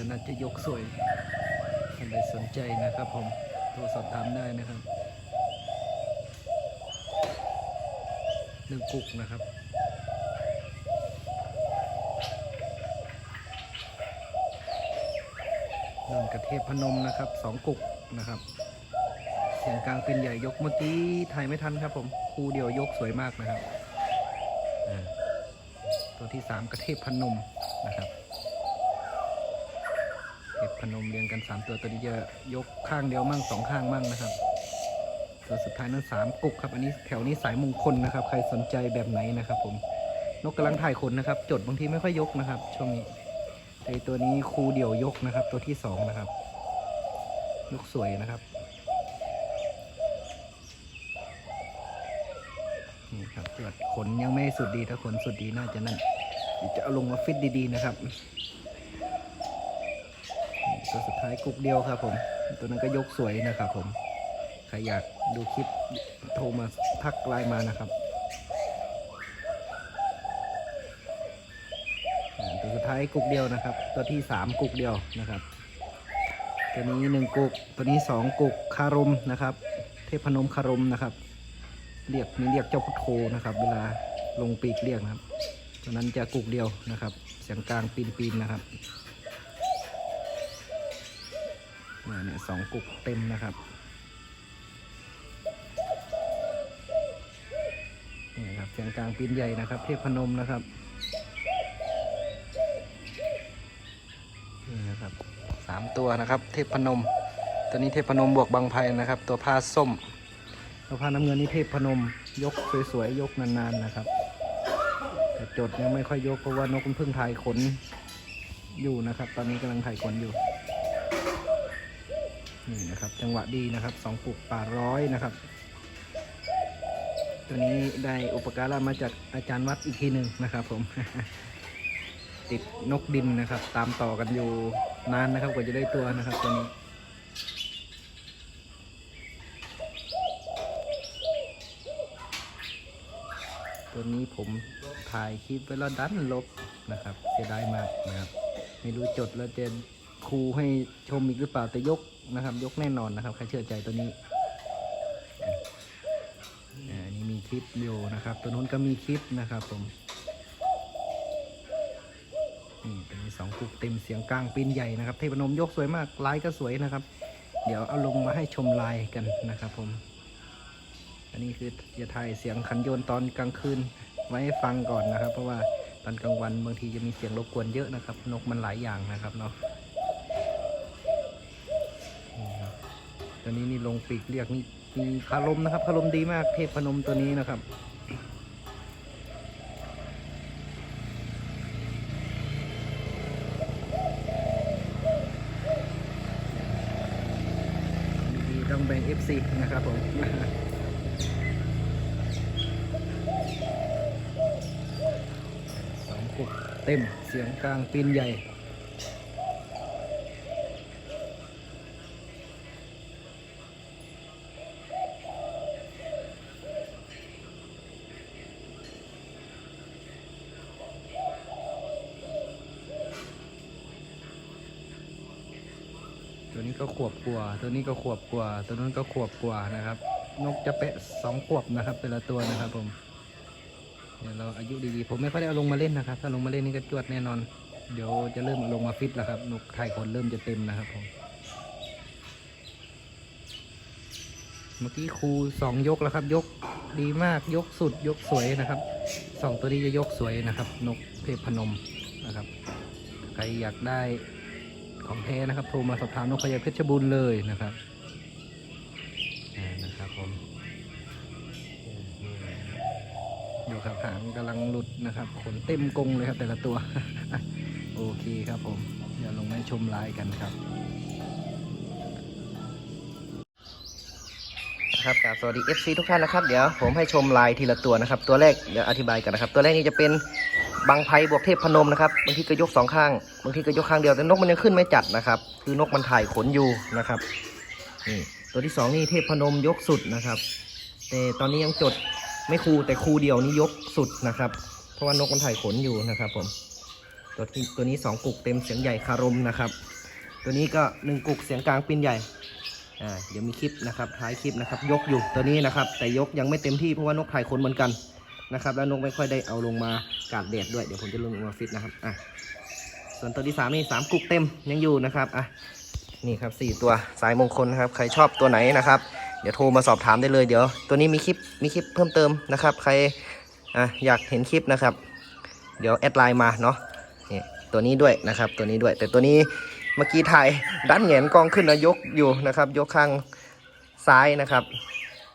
ดี๋ยวน่าจะยกสวยท่านใดสนใจนะครับผมโทรสอบถามได้นะครับหนึ่งกุกนะครับนนกระเทพพนมนะครับสองกุกนะครับ เสียงกลางเป็นใหญ่ยกเมื่อกี้ถ่ายไม่ทันครับผมคู่เดียวยกสวยมากนะครับตัวที่สามกระเทพพนมนะครับ เทพพนมเรียงกันสามตัวตัวนี้จะยกข้างเดียวมั่งสองข้างมั่งนะครับ ตัวสุดท้ายนั้นสามกุกครับ อันนี้แถวนี้สายมงคลนะครับ ใครสนใจแบบไหนนะครับ ผม นกกำลังถ่ายขนนะครับ จดบางทีไม่ค่อยยกนะครับ ช่วงนี้แต่ตัวนี้คูเดี่ยวยกนะครับ ตัวที่สองนะครับยกสวยนะครับนี่ครับจวดขนยังไม่สุดดีถ้าขนสุดดีน่าจะนั่นจะเอาลงมาฟิตดีๆนะครับ ตัวสุดท้ายกุกเดียวครับผม ตัวนั้นก็ยกสวยนะครับผมใครอยากดูคลิปโทรมาทักไลน์มานะครับตัวสุดท้ายกุกเดียวนะครับ ตัวที่สามกุกเดียวนะครับ ตัวนี้หนึ่งกุก ตัวนี้สองกุกคารมนะครับ เทพนมคารมนะครับ เรียกมีเรียกเจ้าพุทโธนะครับ เวลาลงปีกเรียกนะครับตอนนั้นจะกุกเดียวนะครับ เสียงกลางปีนๆนะครับ เนี่ยเนี่ยสองกุกเต็มนะครับนี่ครับเสียงกลางปีนใหญ่นะครับ เทพพนมนะครับนี่นะครับสามตัวนะครับ เทพพนม ตัวนี้เทพนมบวกบางไพนะครับ ตัวผ้าส้ม ตัวผ้าน้ำเงินนี่เทพพนม ยกสวยๆยกนานๆนะครับแต่จดยังไม่ค่อยยกเพราะว่านกมันเพิ่งถ่ายขนอยู่นะครับ ตอนนี้กำลังถ่ายขนอยู่ นี่นะครับ จังหวะดีนะครับสองปุกป่าร้อยนะครับ ตัวนี้ได้อุปการะมาจากอาจารย์วัดอีกทีหนึ่งนะครับ ผม ติดนกดินนะครับ ตามต่อกันอยู่นานนะครับกว่าจะได้ตัวนะครับ ตัวนี้ตัวนี้ผมถ่ายคลิปไว้แล้วดันลบนะครับเสียดายมากนะครับ ไม่รู้จดแล้วจะ ครูให้ชมอีกหรือเปล่าแต่ยกนะครับ ยกแน่นอนนะครับใครเชื่อใจตัวนี้อ่าอันนี้มีคลิปอยู่นะครับ ตัวนู้นก็มีคลิปนะครับผมนี่เป็นสองกุกเต็มเสียงกลางปีนใหญ่นะครับเทพนมยกสวยมากลายก็สวยนะครับ เดี๋ยวเอาลงมาให้ชมลายกันนะครับผม อันนี้คือจะถ่ายเสียงขันโยนตอนกลางคืนไว้ให้ฟังก่อนนะครับ เพราะว่าตอนกลางวันบางทีจะมีเสียงรบกวนเยอะนะครับ นกมันหลายอย่างนะครับเนาะ ตัวนี้นี่ลงปีกเรียกนี่มีคารมนะครับคารมดีมากเทพพนมตัวนี้นะครับดีต้องแบ่ง FC นะครับผมสองกุกเต็มเสียงกลางปีนใหญ่ ตั วนี้ก็ขวบกว่า ตัวนี้ก็ขวบกว่า ตัวนั้นก็ขวบกว่านะครับ นกจะเปะสองขวบนะครับแต่ละตัวนะครับผมเดี๋ยวเราอายุดีๆผมไม่ค่อยได้เอาลงมาเล่นนะครับ ถ้าลงมาเล่นนี่ก็จวดแน่นอน เดี๋ยวจะเริ่มลงมาฟิตแล้วครับนกไทยคนเริ่มจะเต็มนะครับผมเมื่อกี้ครูสองยกแล้วครับ ยกดีมากยกสุดยกสวยนะครับสองตัวนี้จะยกสวยนะครับ นกเทพพนมนะครับ ใครอยากได้ ของแท้นะครับโทรมาสอบถามนกพญาเพชรบูรณ์เลยนะครับอ่านะครับผมอยู่ครับหางกำลังหลุดนะครับ ขนเต็มกรงเลยครับแต่ละตัว โอเคครับผม เดี๋ยวลงมาชมลายกันครับครับกราบสวัสดี FC ทุกท่านนะครับ เดี๋ยวผมให้ชมลายทีละตัวนะครับ ตัวแรกเดี๋ยวอธิบายกันนะครับ ตัวแรกนี้จะเป็น บางไพบวกเทพพนมนะครับบางทีก็ยกสองข้างบางทีก็ยกข้างเดียวแต่นกมันยังขึ้นไม่จัดนะครับ คือนกมันถ่ายขนอยู่นะครับนี่ตัวที่สองนี่เทพพนมยกสุดนะครับ แต่ตอนนี้ยังจดไม่คูแต่คูเดียวนี้ยกสุดนะครับ เพราะว่านกมันถ่ายขนอยู่นะครับผมตัวที่ตัวนี้สองกุกเต็มเสียงใหญ่คารมนะครับ ตัวนี้ก็หนึ่งกุกเสียงกลางปินใหญ่อ่าเดี๋ยวมีคลิปนะครับท้ายคลิปนะครับ ยกอยู่ตัวนี้นะครับ แต่ยกยังไม่เต็มที่เพราะว่านกถ่ายขนเหมือนกัน นะครับ แล้วนกไม่ค่อยได้เอาลงมากาดแดดด้วย เดี๋ยวผมจะลงมาฟิตนะครับ อะ ส่วนตัวที่สามนี่สามกุกเต็มยังอยู่นะครับ อะ นี่ครับสี่ตัวสายมงคลนะครับ ใครชอบตัวไหนนะครับ เดี๋ยวโทรมาสอบถามได้เลย เดี๋ยว ตัวนี้มีคลิป มีคลิปเพิ่มเติมนะครับ ใคร อะ อยากเห็นคลิปนะครับ เดี๋ยวแอดไลน์มาเนาะนี่ตัวนี้ด้วยนะครับ ตัวนี้ด้วย แต่ตัวนี้เมื่อกี้ถ่ายดันแหงนกล้องขึ้นนะยกอยู่นะครับ ยกข้างซ้ายนะครับ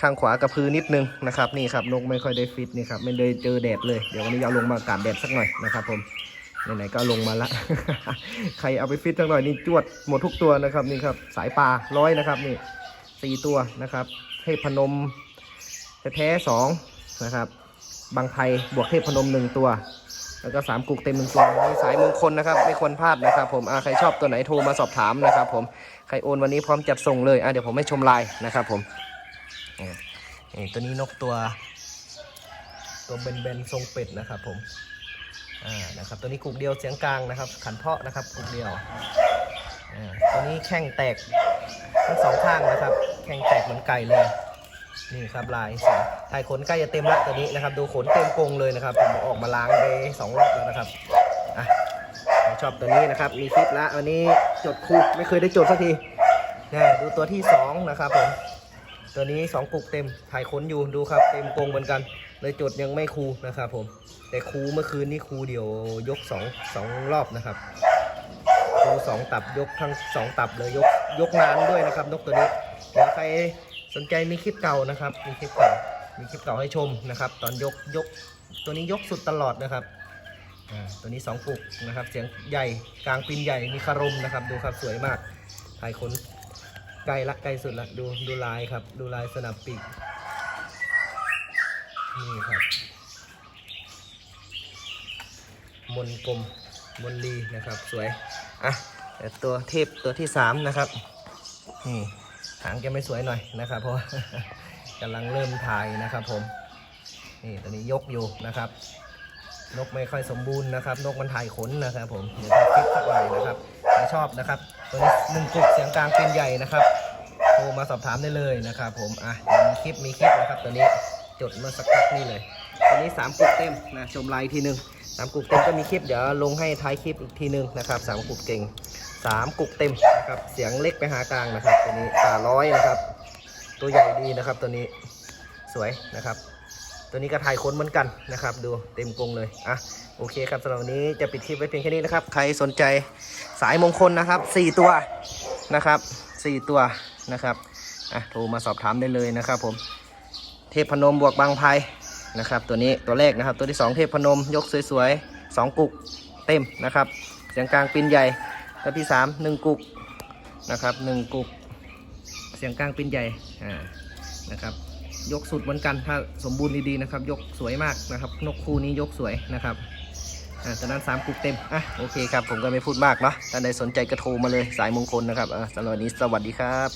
ข้างขวากระพือนิดนึงนะครับนี่ครับนกไม่ค่อยได้ฟิตนี่ครับไม่ได้เจอแดดเลยเดี๋ยววันนี้เอาลงมากาดแดดสักหน่อยนะครับผมไหนๆก็ลงมาละ ใครเอาไปฟิตสักหน่อยนี่จวดหมดทุกตัวนะครับนี่ครับสายปลาร้อยนะครับนี่สี่ตัวนะครับเทพพนมแท้สองนะครับบางไพบวกเทพพนมหนึ่งตัว แล้วก็สามกุกเต็มหนึ่งตัวสายมงคลนะครับ ไม่ควรพลาดนะครับ ผมอาใครชอบตัวไหนโทรมาสอบถามนะครับ ผมใครโอนวันนี้พร้อมจัดส่งเลยเดี๋ยวผมให้ชมลายนะครับผม นี่ตัวนี้นกตัว ตัวเบนเบนๆทรงเป็ดนะครับผมอ่านะครับตัวนี้กุกเดียวเสียงกลางนะครับ ขันเพาะนะครับกุกเดียวอ่าตัวนี้แข้งแตกทั้งสองข้างนะครับ แข้งแตกเหมือนไก่เลยนี่ครับลายสวยถ่ายขนใกล้จะเต็มละตัวนี้นะครับ ดูขนเต็มกรงเลยนะครับผมออกมาล้างไปสองรอบแล้วนะครับอะชอบตัวนี้นะครับ มีคลิปละวันนี้จดคูไม่เคยได้จดสักทีนะดูตัวที่สองนะครับผม ตัวนี้สองกุกเต็มถ่ายขนอยู่ดูครับเต็มกรงเหมือนกัน เลยจดยังไม่คูนะครับผม แต่คูเมื่อคืนนี้คูเดี๋ยวยกสองสองรอบนะครับคูสองตับยกทั้งสองตับเลยยกยกนานด้วยนะครับนกตัวนี้เดี๋ยวใครสนใจมีคลิปเก่านะครับ มีคลิปเก่ามีคลิปเก่าให้ชมนะครับ ตอนยกยกตัวนี้ยกสุดตลอดนะครับตัวนี้สองปุกนะครับ เสียงใหญ่กลางปีนใหญ่มีคารมนะครับ ดูครับสวยมากถ่ายขน ไกลละไกลสุดละดูดูลายครับ ดูลายสนับปีกนี่ครับ มนกลมมนลีนะครับสวย อะตัวเทพตัวที่สามนะครับนี่หางแกไม่สวยหน่อยนะครับ เพราะกำลังเริ่มถ่ายนะครับผมนี่ตัวนี้ยกอยู่นะครับ นกไม่ค่อยสมบูรณ์นะครับ นกมันถ่ายขนนะครับผมเดี๋ยวจะคลิปสักหน่อยนะครับใครชอบนะครับตัวนี้หนึ่งกุกเสียงกลางเป็นใหญ่นะครับโทรมาสอบถามได้เลยนะครับ ผมอะมีคลิปมีคลิปนะครับตัวนี้จดเมื่อสักพักนี่เลยตัวนี้สามกุกเต็มนะชมไลน์ทีหนึ่งสามกุกเต็มก็มีคลิปเดี๋ยวลงให้ท้ายคลิปอีกทีหนึ่งนะครับสามกุกเก่งสามกุกเต็มนะครับเสียงเล็กไปหากลางนะครับ ตัวนี้ตาร้อยนะครับ ตัวใหญ่ดีนะครับตัวนี้สวยนะครับ ตัวนี้ก็ถ่ายค้นเหมือนกันนะครับ ดูเต็มกรงเลยอะโอเคครับสำหรับวันนี้จะปิดคลิปไว้เพียงแค่นี้นะครับ ใครสนใจสายมงคลนะครับสี่ตัวนะครับสี่ตัวนะครับอะโทรมาสอบถามได้เลยนะครับ ผมเทพพนมบวกบางไพนะครับ ตัวนี้ตัวแรกนะครับ ตัวที่ 2 เทพพนมยกสวยๆ 2 กุกเต็มนะครับเสียงกลางปินใหญ่ตัวที่ 3 1 กุกนะครับ 1 กุกเสียงกลางปินใหญ่อ่านะครับ ยกสุดเหมือนกันถ้าสมบูรณ์ดีๆนะครับ ยกสวยมากนะครับ นกคู่นี้ยกสวยนะครับอ่าตอนนั้น3กุกเต็มอะโอเคครับ ผมก็ไม่พูดมากเนาะท่านใดสนใจก็โทรมาเลยสายมงคลนะครับอ่าสำหรับวันนี้สวัสดีครับ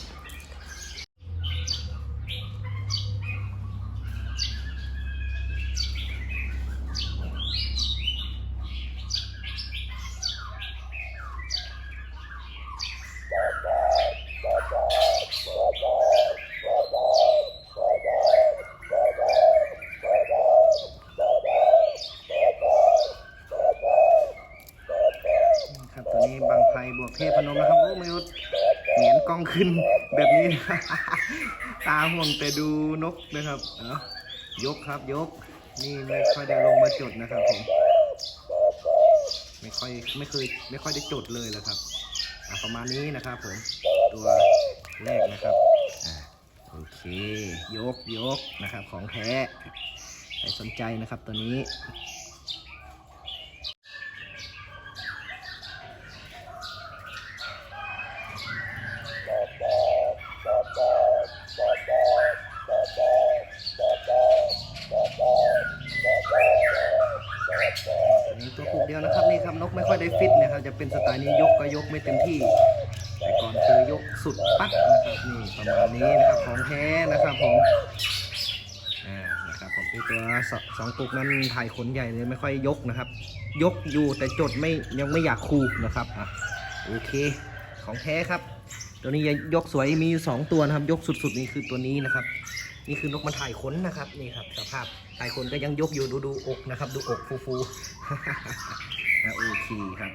ตัว บางไพบวกเทพนมนะครับโอ้ไม่รู้เหงียนกล้องขึ้นแบบนี้ ตาห่วงแต่ดูนกนะครับเอ้ายกครับยก นี่ไม่ค่อยได้ลงมาจดนะครับผมไม่ค่อยไม่เคยไม่ค่อยได้จดเลยแหละครับประมาณนี้นะครับผมตัวแรกนะครับอโอเคยกยกนะครับของแท้ใครสนใจนะครับตัวนี้ตัวผูกเดียวนะครับนี่ครับนกไม่ค่อยได้ฟิตนะครับจะเป็นสไตล์นี้ยกก็ยกไม่เต็มที่ แต่ก่อนคือยกสุดปั๊กนะครับนี่ประมาณนี้นะครับของแท้นะครับผมอ่านะครับผมตัวสสองกุกนั้นถ่ายขนใหญ่เลยไม่ค่อยยกนะครับ ยกอยู่แต่จดไม่ยังไม่อยากคูนะครับอะโอเคของแท้ครับ ตัวนี้ยกสวยมีอยู่สองตัวนะครับ ยกสุดๆนี่คือตัวนี้นะครับ นี่คือนกมันถ่ายขนนะครับนี่ครับสภาพถ่ายขนก็ยังยกอยู่ดูดูอกนะครับ ดูอกฟูๆโอเคครับ